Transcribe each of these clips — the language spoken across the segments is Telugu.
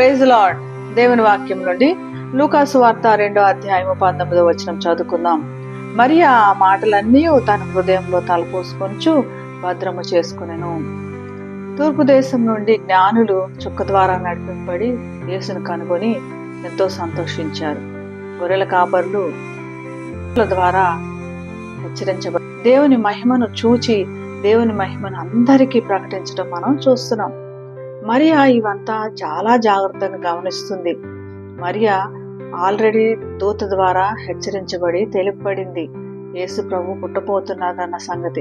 ప్రైజ్ లార్డ్ దేవుని వాక్యం నుండి లూకాసు వార్త రెండో అధ్యాయము పంతొమ్మిదో వచనం చదువుకుందాం. మరి ఆ మాటలన్నీ తన హృదయంలో తలపోసుకొంచు భద్రము చేసుకునేను. తూర్పు దేశం నుండి జ్ఞానులు చుక్క ద్వారా నడిపింపబడి యేసును కనుగొని ఎంతో సంతోషించారు. గొర్రెల కాపర్లు ద్వారా హెచ్చరించబడి దేవుని మహిమను చూచి దేవుని మహిమను అందరికీ ప్రకటించడం మనం చూస్తున్నాం. మరియా ఇవంతా చాలా జాగ్రత్తగా గమనిస్తుంది. మరియా ఆల్రెడీ దూత ద్వారా హెచ్చరించబడి తెలుపబడింది యేసు ప్రభు పుట్టబోతున్నాదన్న సంగతి.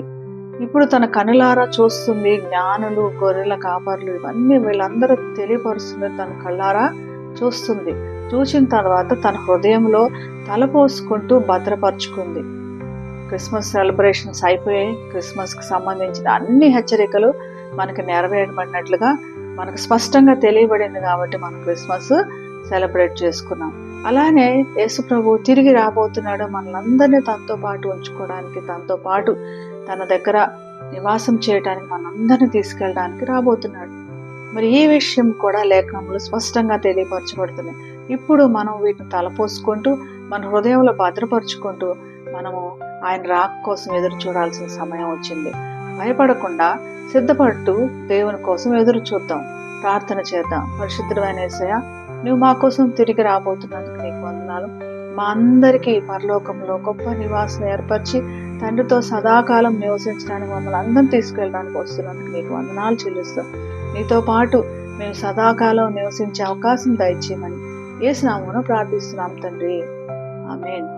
ఇప్పుడు తన కనులారా చూస్తుంది జ్ఞానులు గొర్రెల కాపర్లు ఇవన్నీ వీళ్ళందరూ తెలియపరుస్తుంది తన కళ్ళారా చూస్తుంది. చూసిన తర్వాత తన హృదయంలో తలపోసుకుంటూ భద్రపరుచుకుంది. క్రిస్మస్ సెలబ్రేషన్స్ అయిపోయాయి. క్రిస్మస్కి సంబంధించిన అన్ని హెచ్చరికలు మనకు నెరవేరబడినట్లుగా మనకు స్పష్టంగా తెలియబడింది కాబట్టి మనం క్రిస్మస్ సెలబ్రేట్ చేసుకున్నాం. అలానే యేసు ప్రభు తిరిగి రాబోతున్నాడు మనందరినీ తనతో పాటు ఉంచుకోవడానికి తనతో పాటు తన దగ్గర నివాసం చేయడానికి మనందరినీ తీసుకెళ్ళడానికి రాబోతున్నాడు. మరి ఈ విషయం కూడా లేఖనంలో స్పష్టంగా తెలియపరచబడుతుంది. ఇప్పుడు మనం వీటిని తలపోసుకుంటూ మన హృదయంలో భద్రపరుచుకుంటూ మనము ఆయన రాక్ కోసం ఎదురు చూడాల్సిన సమయం వచ్చింది. భయపడకుండా సిద్ధపడుతూ దేవుని కోసం ఎదురు చూద్దాం. ప్రార్థన చేద్దాం. పరిశుద్ధమైన ఏసయ్య నువ్వు మా కోసం తిరిగి రాబోతున్నందుకు నీకు వందనాలు. మా అందరికీ పరలోకంలో గొప్ప నివాసం ఏర్పరిచి తండ్రితో సదాకాలం నివసించడానికి మమ్మల్ని అందరం తీసుకెళ్ళడానికి వస్తున్నందుకు నీకు వందనాలు చెల్లిస్తాం నీతో పాటు మేము సదాకాలం నివసించే అవకాశం దయచేయమని ఏ స్నామను ప్రార్థిస్తున్నాం తండ్రి. ఆమెన్.